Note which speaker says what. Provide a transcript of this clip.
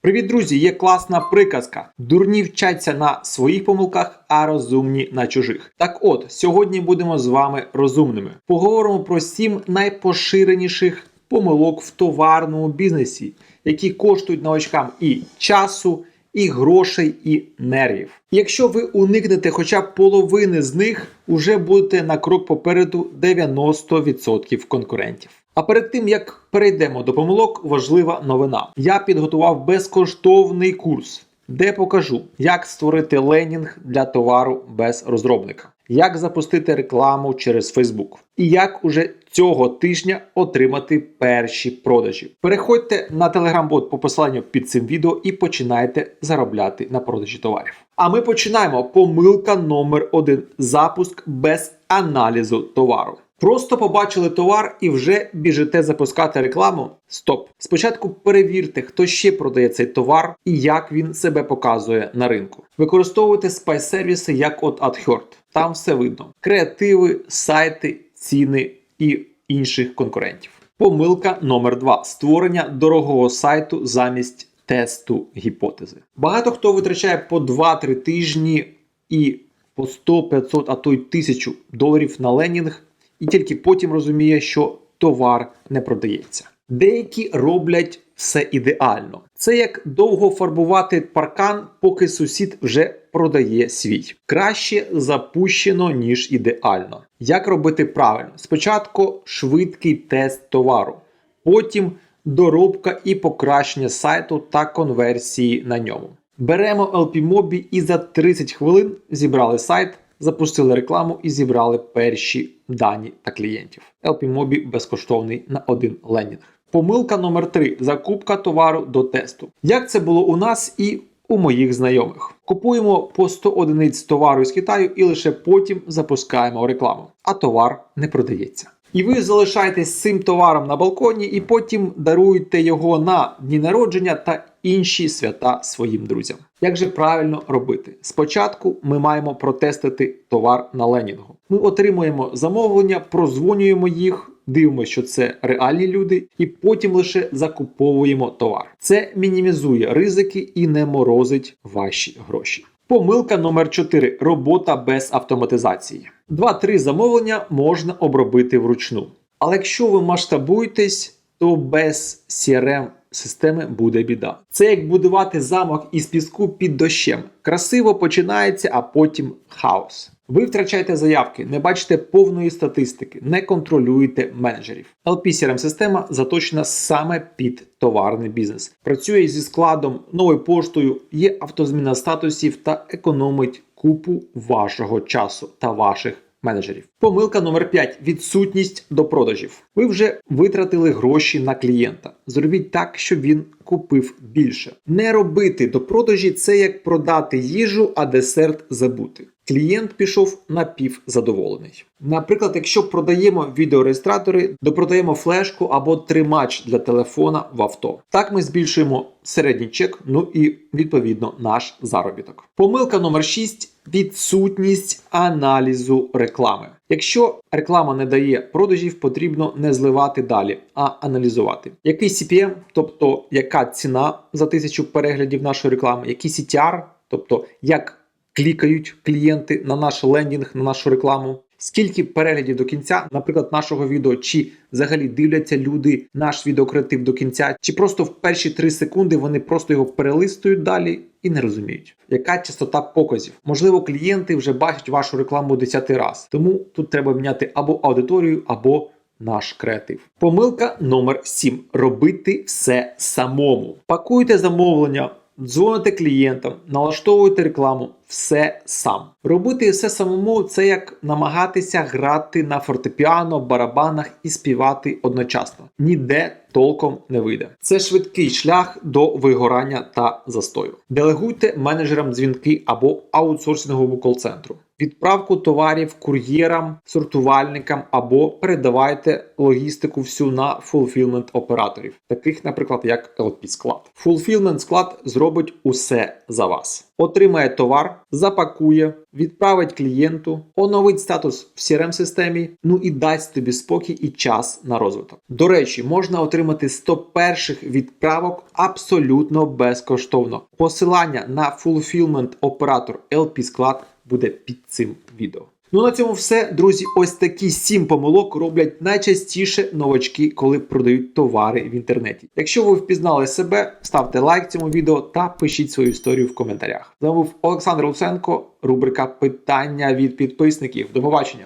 Speaker 1: Привіт, друзі! Є класна приказка. Дурні вчаться на своїх помилках, а розумні на чужих. Так от, сьогодні будемо з вами розумними. Поговоримо про сім найпоширеніших помилок в товарному бізнесі, які коштують новачкам і часу, і грошей, і нервів. Якщо ви уникнете хоча б половини з них, уже будете на крок попереду 90% конкурентів. А перед тим як перейдемо до помилок, важлива новина. Я підготував безкоштовний курс, де покажу, як створити ленінг для товару без розробника, як запустити рекламу через Facebook і як уже цього тижня отримати перші продажі. Переходьте на телеграм-бот по посиланню під цим відео і починайте заробляти на продажі товарів. А ми починаємо. Помилка номер один: запуск без аналізу товару. Просто побачили товар і вже біжите запускати рекламу. Стоп! Спочатку перевірте, хто ще продає цей товар і як він себе показує на ринку. Використовуйте спай-сервіси, як от AdHerd. Там все видно: креативи, сайти, ціни і інших конкурентів. Помилка номер 2 створення дорогого сайту замість тесту гіпотези. Багато хто витрачає по 2-3 тижні і по 100, 500, а то й 1000 доларів на ленінг і тільки потім розуміє, що товар не продається. Деякі роблять все ідеально. Це як довго фарбувати паркан, поки сусід вже продає свій. Краще запущено, ніж ідеально. Як робити правильно? Спочатку швидкий тест товару, потім доробка і покращення сайту та конверсії на ньому. Беремо LPMobi і за 30 хвилин зібрали сайт, запустили рекламу і зібрали перші дані та клієнтів. LPMobi безкоштовний на один ленінг. Помилка номер 3 закупка товару до тесту. Як це було у нас і у моїх знайомих. Купуємо по 100 одиниць товару з Китаю і лише потім запускаємо рекламу, а товар не продається. І ви залишаєтесь з цим товаром на балконі і потім даруєте його на дні народження та інші свята своїм друзям. Як же правильно робити? Спочатку ми маємо протестити товар на ленінгу. Ми отримуємо замовлення, прозвонюємо їх, дивимося, що це реальні люди, і потім лише закуповуємо товар. Це мінімізує ризики і не морозить ваші гроші. Помилка номер 4 робота без автоматизації. 2-3 замовлення можна обробити вручну. Але якщо ви масштабуєтесь, то без CRM системи буде біда. Це як будувати замок із піску під дощем. Красиво починається, а потім хаос. Ви втрачаєте заявки, не бачите повної статистики, не контролюєте менеджерів. LP CRM система заточена саме під товарний бізнес. Працює зі складом, новою поштою, є автозміна статусів та економить купу вашого часу та ваших менеджерів. Помилка номер 5 відсутність до продажів. Ви вже витратили гроші на клієнта. Зробіть так, щоб він купив більше. Не робити до продажі це як продати їжу, а десерт забути. Клієнт пішов напівзадоволений. Наприклад, якщо продаємо відеореєстратори, допродаємо флешку або тримач для телефона в авто. Так ми збільшуємо середній чек, ну і відповідно наш заробіток. Помилка номер 6 відсутність аналізу реклами. Якщо реклама не дає продажів, потрібно не зливати далі, а аналізувати. Який CPM, тобто яка ціна за тисячу переглядів нашої реклами, який CTR, тобто як клікають клієнти на наш лендінг, на нашу рекламу. Скільки переглядів до кінця, наприклад, нашого відео, чи взагалі дивляться люди наш відеокреатив до кінця, чи просто в перші 3 секунди вони просто його перелистують далі і не розуміють, яка частота показів. Можливо, клієнти вже бачать вашу рекламу 10 раз. Тому тут треба міняти або аудиторію, або наш креатив. Помилка номер 7. Робити все самому. Пакуйте замовлення. Дзвоните клієнтам, налаштовуйте рекламу, все сам. Робити все самому це як намагатися грати на фортепіано, барабанах і співати одночасно. Ніде толком не вийде. Це швидкий шлях до вигорання та застою. Делегуйте менеджерам дзвінки або аутсорсинговому кол-центру. Відправку товарів кур'єрам, сортувальникам або передавайте логістику всю на fulfillment операторів, таких, наприклад, як LP склад. Fulfillment склад зробить усе за вас. Отримає товар, запакує, відправить клієнту, оновить статус в crm системі ну і дасть тобі спокій і час на розвиток. До речі, можна отримати 100 перших відправок абсолютно безкоштовно. Посилання на fulfillment оператор LP Склад буде під цим відео. Ну на цьому все, друзі. Ось такі сім помилок роблять найчастіше новачки, коли продають товари в інтернеті. Якщо ви впізнали себе, ставте лайк цьому відео та пишіть свою історію в коментарях. З вами був Олександр Луценко, рубрика Питання від підписників. До побачення.